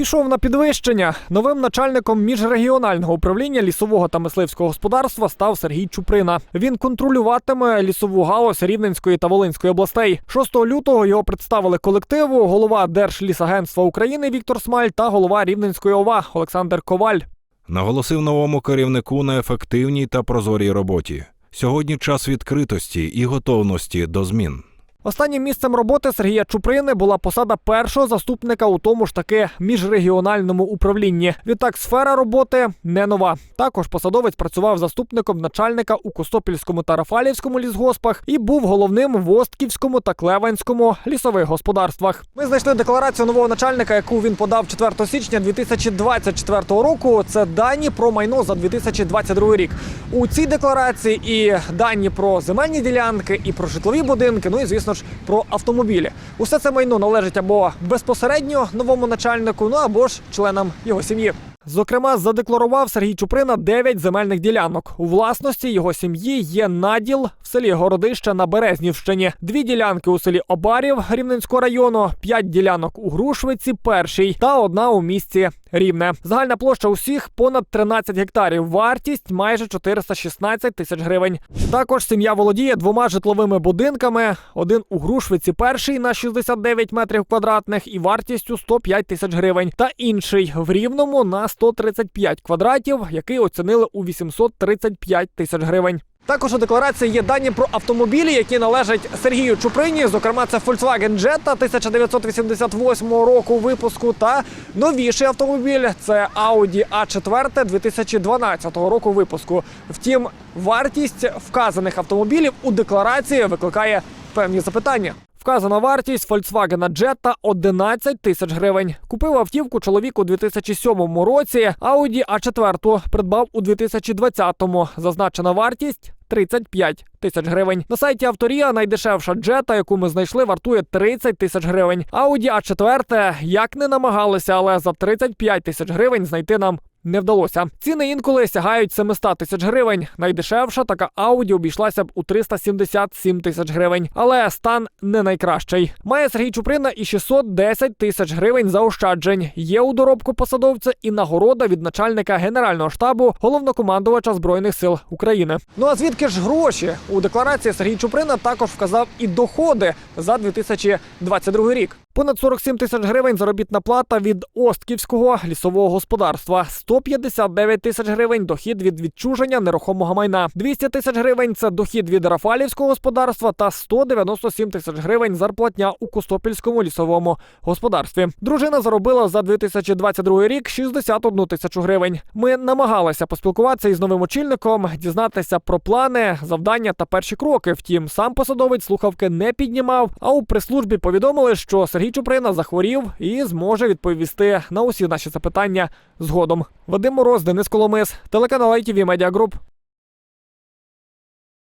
Пішов на підвищення. Новим начальником міжрегіонального управління лісового та мисливського господарства став Сергій Чуприна. Він контролюватиме лісову галузь Рівненської та Волинської областей. 6 лютого його представили колективу голова Держлісагентства України Віктор Смаль та голова Рівненської ОВА Олександр Коваль. Наголосив новому керівнику на ефективній та прозорій роботі. Сьогодні час відкритості і готовності до змін. Останнім місцем роботи Сергія Чуприни була посада першого заступника у тому ж таки міжрегіональному управлінні. Відтак, сфера роботи не нова. Також посадовець працював заступником начальника у Костопільському та Рафалівському лісгоспах і був головним в Остківському та Клеванському лісових господарствах. Ми знайшли декларацію нового начальника, яку він подав 4 січня 2024 року. Це дані про майно за 2022 рік. У цій декларації і дані про земельні ділянки, і про житлові будинки. Ну і звісно ж про автомобілі. Усе це майно належить або безпосередньо новому начальнику, ну або ж членам його сім'ї. Зокрема, задекларував Сергій Чуприна 9 земельних ділянок. У власності його сім'ї є наділ в селі Городища на Березнівщині, дві ділянки у селі Обарів Рівненського району, п'ять ділянок у Грушвиці, перший та одна у місті Рівне. Загальна площа усіх понад 13 гектарів. Вартість майже 416 тисяч гривень. Також сім'я володіє двома житловими будинками: один у Грушвиці, перший на 69 метрів квадратних і вартістю 105 тисяч гривень, та інший в Рівному на 135 квадратів, який оцінили у 835 тисяч гривень. Також у декларації є дані про автомобілі, які належать Сергію Чуприні. Зокрема, це Volkswagen Jetta 1988 року випуску та новіший автомобіль це Audi A4 2012 року випуску. Втім, вартість вказаних автомобілів у декларації викликає певні запитання. Вказана вартість Volkswagen Jetta 11 тисяч гривень. Купив автівку чоловік у 2007 році. Audi A4 придбав у 2020-му. Зазначена вартість 35 тисяч гривень. На сайті Авторія найдешевша джета, яку ми знайшли, вартує 30 тисяч гривень. Audi A4 як не намагалися, але за 35 тисяч гривень знайти нам. Не вдалося. Ціни інколи сягають 700 тисяч гривень. Найдешевша така Audi обійшлася б у 377 тисяч гривень. Але стан не найкращий. Має Сергій Чуприна і 610 тисяч гривень заощаджень. Є у доробку посадовця і нагорода від начальника генерального штабу головнокомандувача збройних сил України. Ну а звідки ж гроші? У декларації Сергій Чуприна також вказав і доходи за 2022 рік. Понад 47 тисяч гривень заробітна плата від Остківського лісового господарства, 159 тисяч гривень дохід від відчуження нерухомого майна, 200 тисяч гривень це дохід від Рафалівського господарства та 197 тисяч гривень зарплатня у Костопільському лісовому господарстві. Дружина заробила за 2022 рік 61 тисячу гривень. Ми намагалися поспілкуватися із новим очільником, дізнатися про плани, завдання та перші кроки. Втім, сам посадовець слухавки не піднімав. А у прес-службі повідомили, що Сергій Чуприна захворів і зможе відповісти на усі наші запитання згодом. Вадим Мороз, Денис Коломис, телеканал ITV Media Group.